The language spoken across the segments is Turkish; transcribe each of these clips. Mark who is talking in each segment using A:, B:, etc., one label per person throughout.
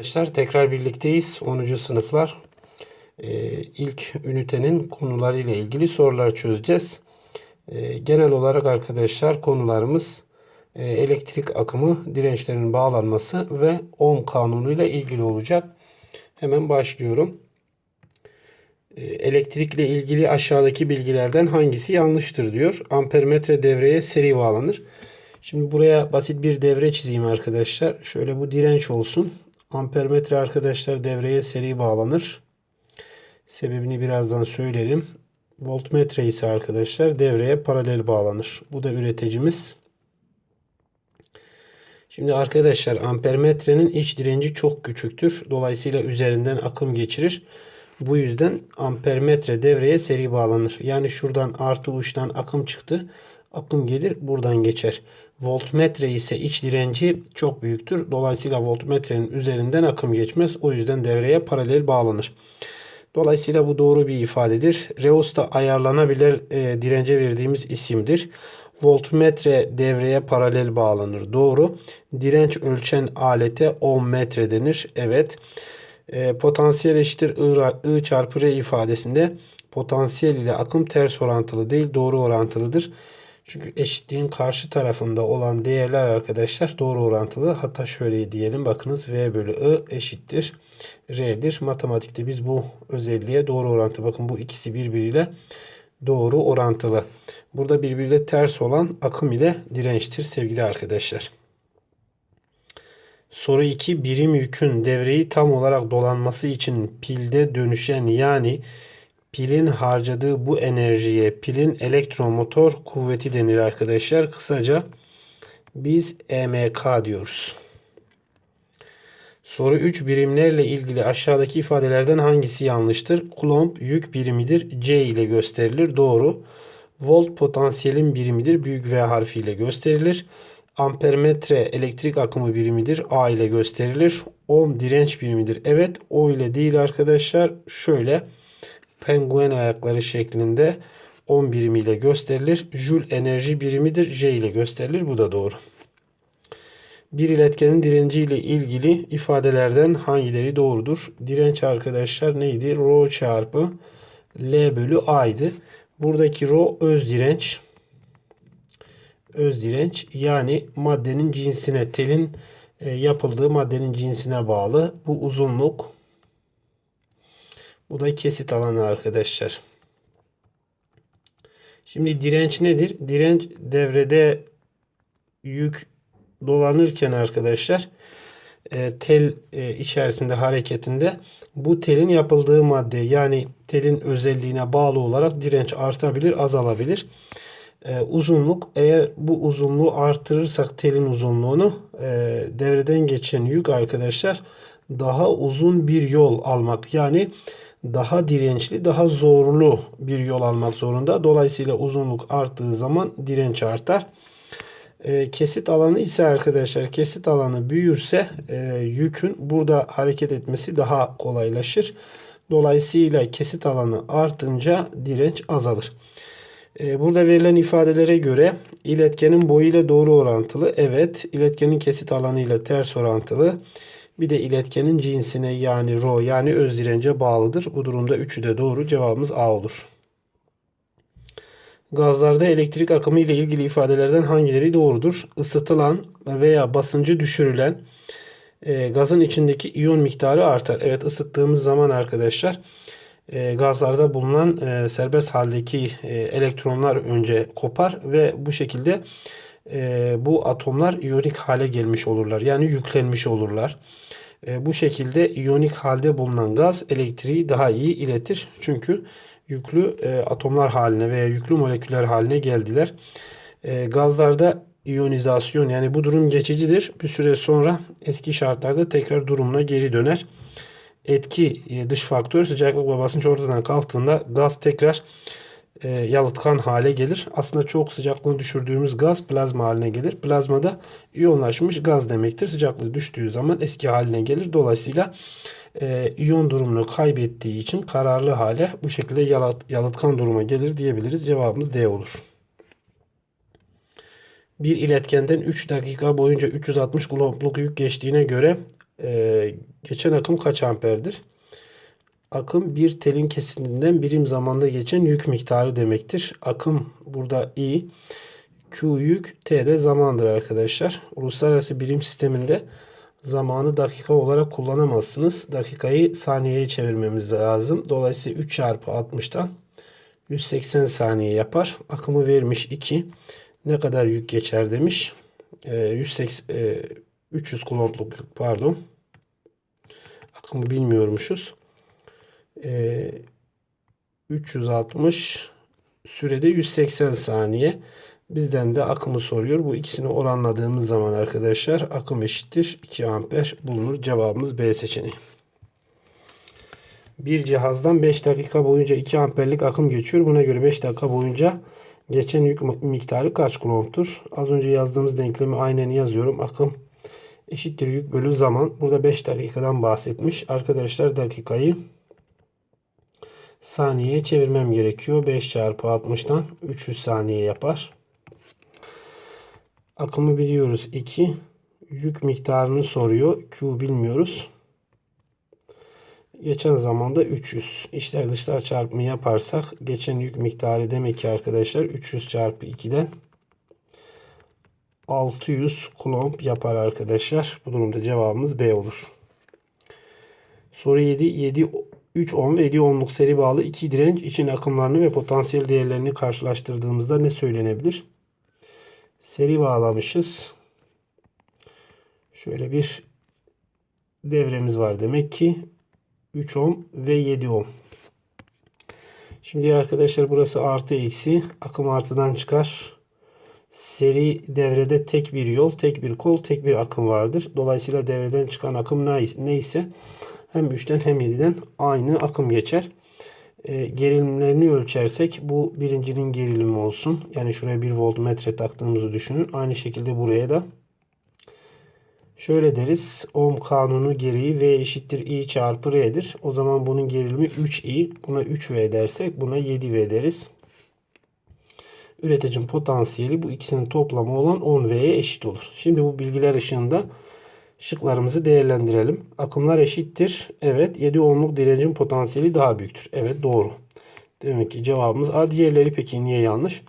A: Arkadaşlar tekrar birlikteyiz. 10. sınıflar Ee, ilk ünitenin konularıyla ilgili sorular çözeceğiz. Ee, genel olarak arkadaşlar konularımız e, elektrik akımı, dirençlerin bağlanması ve ohm kanunuyla ilgili olacak. Hemen başlıyorum. Ee, elektrikle ilgili aşağıdaki bilgilerden hangisi yanlıştır diyor. Ampermetre devreye seri bağlanır. Şimdi buraya basit bir devre çizeyim arkadaşlar. Şöyle bu direnç olsun. Ampermetre arkadaşlar devreye seri bağlanır. Sebebini birazdan söylerim. Voltmetre ise arkadaşlar devreye paralel bağlanır. Bu da üreticimiz. Şimdi arkadaşlar ampermetrenin iç direnci çok küçüktür. Dolayısıyla üzerinden akım geçirir. Bu yüzden ampermetre devreye seri bağlanır. Yani şuradan artı uçtan akım çıktı. Akım gelir buradan geçer. Voltmetre ise iç direnci çok büyüktür. Dolayısıyla voltmetrenin üzerinden akım geçmez. O yüzden devreye paralel bağlanır. Dolayısıyla bu doğru bir ifadedir. Reus da ayarlanabilir e, dirence verdiğimiz isimdir. Voltmetre devreye paralel bağlanır. Doğru. Direnç ölçen alete ohm metre denir. Evet. E, potansiyel eşittir I, I çarpı R ifadesinde potansiyel ile akım ters orantılı değil doğru orantılıdır. Çünkü eşitliğin karşı tarafında olan değerler arkadaşlar doğru orantılı. Hatta şöyle diyelim bakınız V bölü I eşittir R'dir. Matematikte biz bu özelliğe doğru orantı. Bakın bu ikisi birbiriyle doğru orantılı. Burada birbiriyle ters olan akım ile dirençtir sevgili arkadaşlar. Soru 2. Birim yükün devreyi tam olarak dolanması için pilde dönüşen yani pilin harcadığı bu enerjiye pilin elektromotor kuvveti denir arkadaşlar. Kısaca biz EMK diyoruz. Soru 3 birimlerle ilgili aşağıdaki ifadelerden hangisi yanlıştır? Coulomb yük birimidir. C ile gösterilir. Doğru. Volt potansiyelin birimidir. Büyük V harfiyle gösterilir. Ampermetre elektrik akımı birimidir. A ile gösterilir. Ohm direnç birimidir. Evet o ile değil arkadaşlar. Şöyle penguen ayakları şeklinde 10 birimiyle gösterilir. Joule enerji birimidir. J ile gösterilir. Bu da doğru. Bir iletkenin direnci ile ilgili ifadelerden hangileri doğrudur? Direnç arkadaşlar neydi? Rho çarpı L bölü A'ydı. Buradaki Rho öz direnç. Öz direnç yani maddenin cinsine, telin e, yapıldığı maddenin cinsine bağlı. Bu uzunluk. Bu da kesit alanı arkadaşlar. Şimdi direnç nedir? Direnç devrede yük dolanırken arkadaşlar e, tel e, içerisinde hareketinde bu telin yapıldığı madde yani telin özelliğine bağlı olarak direnç artabilir azalabilir. E, uzunluk eğer bu uzunluğu artırırsak telin uzunluğunu devreden geçen yük arkadaşlar daha uzun bir yol almak yani daha dirençli daha zorlu bir yol almak zorunda. Dolayısıyla uzunluk arttığı zaman direnç artar. E, kesit alanı ise arkadaşlar kesit alanı büyürse e, yükün burada hareket etmesi daha kolaylaşır. Dolayısıyla kesit alanı artınca direnç azalır. E, burada verilen ifadelere göre iletkenin boyu ile doğru orantılı. Evet iletkenin kesit alanı ile ters orantılı. Bir de iletkenin cinsine yani rho yani öz dirence bağlıdır. Bu durumda üçü de doğru. Cevabımız A olur. Gazlarda elektrik akımı ile ilgili ifadelerden hangileri doğrudur? Isıtılan veya basıncı düşürülen e, gazın içindeki iyon miktarı artar. Evet ısıttığımız zaman arkadaşlar e, gazlarda bulunan e, serbest haldeki e, elektronlar önce kopar ve bu şekilde e, bu atomlar iyonik hale gelmiş olurlar. Yani yüklenmiş olurlar. E, bu şekilde iyonik halde bulunan gaz elektriği daha iyi iletir. Çünkü yüklü e, atomlar haline veya yüklü moleküller haline geldiler. E, gazlarda iyonizasyon yani bu durum geçicidir. Bir süre sonra eski şartlarda tekrar durumuna geri döner. Etki e, dış faktör sıcaklık ve basınç ortadan kalktığında gaz tekrar e, yalıtkan hale gelir. Aslında çok sıcaklığını düşürdüğümüz gaz plazma haline gelir. Plazmada iyonlaşmış gaz demektir. Sıcaklığı düştüğü zaman eski haline gelir. Dolayısıyla e, iyon durumunu kaybettiği için kararlı hale bu şekilde yalıt, yalıtkan duruma gelir diyebiliriz. Cevabımız D olur. Bir iletkenden 3 dakika boyunca 360 kulompluk yük geçtiğine göre e, geçen akım kaç amperdir? Akım bir telin kesitinden birim zamanda geçen yük miktarı demektir. Akım burada I, Q yük, T de zamandır arkadaşlar. Uluslararası birim sisteminde zamanı dakika olarak kullanamazsınız. Dakikayı saniyeye çevirmemiz lazım. Dolayısıyla 3 çarpı 60'tan 180 saniye yapar. Akımı vermiş 2. Ne kadar yük geçer demiş. E, 180, e, 300 kulombluk yük pardon. Akımı bilmiyormuşuz. E, 360 sürede 180 saniye. Bizden de akımı soruyor. Bu ikisini oranladığımız zaman arkadaşlar akım eşittir 2 amper bulunur. Cevabımız B seçeneği. Bir cihazdan 5 dakika boyunca 2 amperlik akım geçiyor. Buna göre 5 dakika boyunca geçen yük miktarı kaç kulomtur? Az önce yazdığımız denklemi aynen yazıyorum. Akım eşittir yük bölü zaman. Burada 5 dakikadan bahsetmiş. Arkadaşlar dakikayı saniyeye çevirmem gerekiyor. 5 çarpı 60'tan 300 saniye yapar. Akımı biliyoruz 2. Yük miktarını soruyor. Q bilmiyoruz. Geçen zamanda 300. İşler dışlar çarpımı yaparsak geçen yük miktarı demek ki arkadaşlar 300 çarpı 2'den 600 kulomb yapar arkadaşlar. Bu durumda cevabımız B olur. Soru 7. 7 3 10 ve 7 10'luk seri bağlı iki direnç için akımlarını ve potansiyel değerlerini karşılaştırdığımızda ne söylenebilir? Seri bağlamışız. Şöyle bir devremiz var demek ki 3 ohm ve 7 ohm. Şimdi arkadaşlar burası artı eksi. Akım artıdan çıkar. Seri devrede tek bir yol, tek bir kol, tek bir akım vardır. Dolayısıyla devreden çıkan akım neyse hem 3'ten hem 7'den aynı akım geçer. E, gerilimlerini ölçersek bu birincinin gerilimi olsun. Yani şuraya bir voltmetre taktığımızı düşünün. Aynı şekilde buraya da Şöyle deriz. Ohm kanunu gereği V eşittir I çarpı R'dir. O zaman bunun gerilimi 3I. Buna 3V dersek buna 7V deriz. Üreticinin potansiyeli bu ikisinin toplamı olan 10V'ye eşit olur. Şimdi bu bilgiler ışığında şıklarımızı değerlendirelim. Akımlar eşittir. Evet 7 ohmluk direncin potansiyeli daha büyüktür. Evet doğru. Demek ki cevabımız A. Diğerleri peki niye yanlış?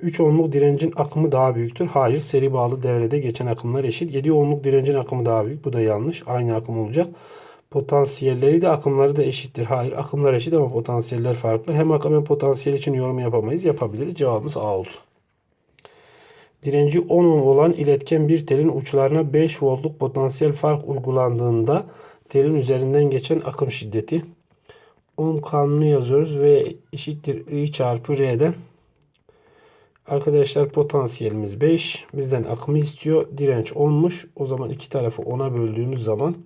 A: 3 ohmluk direncin akımı daha büyüktür. Hayır. Seri bağlı devrede geçen akımlar eşit. 7 ohmluk direncin akımı daha büyük. Bu da yanlış. Aynı akım olacak. Potansiyelleri de akımları da eşittir. Hayır. Akımlar eşit ama potansiyeller farklı. Hem akım hem potansiyel için yorum yapamayız. Yapabiliriz. Cevabımız A oldu. Direnci 10 ohm olan iletken bir telin uçlarına 5 voltluk potansiyel fark uygulandığında telin üzerinden geçen akım şiddeti. Ohm kanunu yazıyoruz ve eşittir I çarpı R'den Arkadaşlar potansiyelimiz 5. Bizden akımı istiyor. Direnç 10'muş. O zaman iki tarafı 10'a böldüğümüz zaman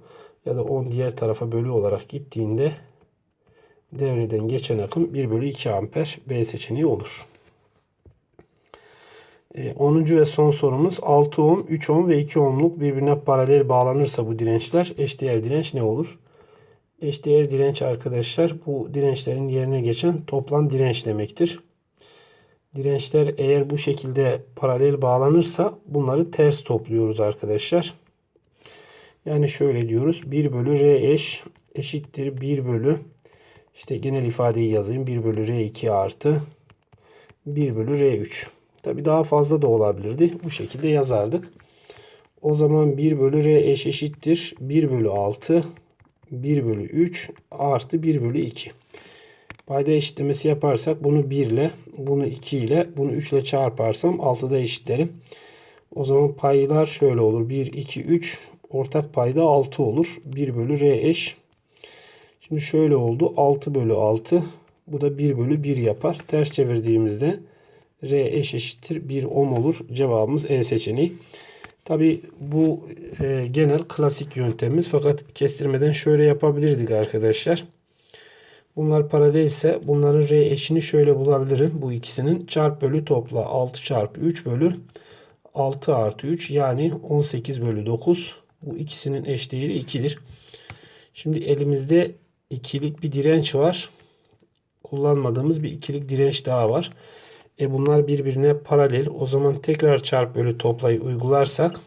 A: ya da 10 diğer tarafa bölü olarak gittiğinde devreden geçen akım 1 bölü 2 amper B seçeneği olur. 10. E, ve son sorumuz 6 ohm, 3 ohm ve 2 ohmluk birbirine paralel bağlanırsa bu dirençler eşdeğer direnç ne olur? Eşdeğer direnç arkadaşlar bu dirençlerin yerine geçen toplam direnç demektir dirençler eğer bu şekilde paralel bağlanırsa bunları ters topluyoruz arkadaşlar. Yani şöyle diyoruz. 1 bölü R eş eşittir 1 bölü işte genel ifadeyi yazayım. 1 bölü R2 artı 1 bölü R3. Tabi daha fazla da olabilirdi. Bu şekilde yazardık. O zaman 1 bölü R eş eşittir 1 bölü 6 1 bölü 3 artı 1 bölü 2. Payda eşitlemesi yaparsak bunu 1 ile, bunu 2 ile, bunu 3 ile çarparsam 6'da eşitlerim. O zaman paylar şöyle olur. 1, 2, 3. Ortak payda 6 olur. 1 bölü R eş. Şimdi şöyle oldu. 6 bölü 6. Bu da 1 bölü 1 yapar. Ters çevirdiğimizde R eş eşittir 1 ohm olur. Cevabımız E seçeneği. Tabi bu e, genel klasik yöntemimiz. Fakat kestirmeden şöyle yapabilirdik arkadaşlar. Bunlar paralel ise bunların R eşini şöyle bulabilirim. Bu ikisinin çarp bölü topla 6 çarpı 3 bölü 6 artı 3 yani 18 bölü 9. Bu ikisinin eş değeri 2'dir. Şimdi elimizde ikilik bir direnç var. Kullanmadığımız bir ikilik direnç daha var. E bunlar birbirine paralel. O zaman tekrar çarp bölü toplayı uygularsak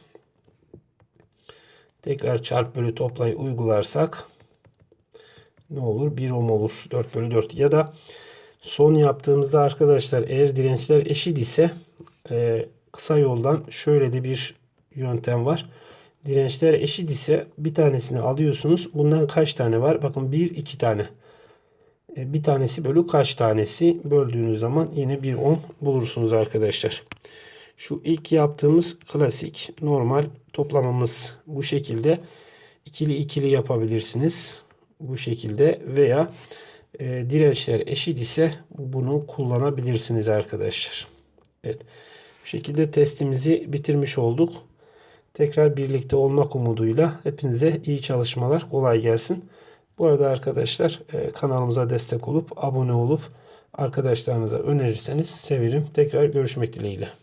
A: Tekrar çarp bölü toplayı uygularsak ne olur? 1 ohm olur. 4 bölü 4 ya da son yaptığımızda arkadaşlar eğer dirençler eşit ise e, kısa yoldan şöyle de bir yöntem var. Dirençler eşit ise bir tanesini alıyorsunuz. Bundan kaç tane var? Bakın 1 2 tane. E, bir tanesi bölü kaç tanesi böldüğünüz zaman yine 1 ohm bulursunuz arkadaşlar. Şu ilk yaptığımız klasik normal toplamamız bu şekilde. ikili ikili yapabilirsiniz. Bu şekilde veya e, dirençler eşit ise bunu kullanabilirsiniz arkadaşlar. Evet. Bu şekilde testimizi bitirmiş olduk. Tekrar birlikte olmak umuduyla hepinize iyi çalışmalar. Kolay gelsin. Bu arada arkadaşlar e, kanalımıza destek olup abone olup arkadaşlarınıza önerirseniz sevinirim. Tekrar görüşmek dileğiyle.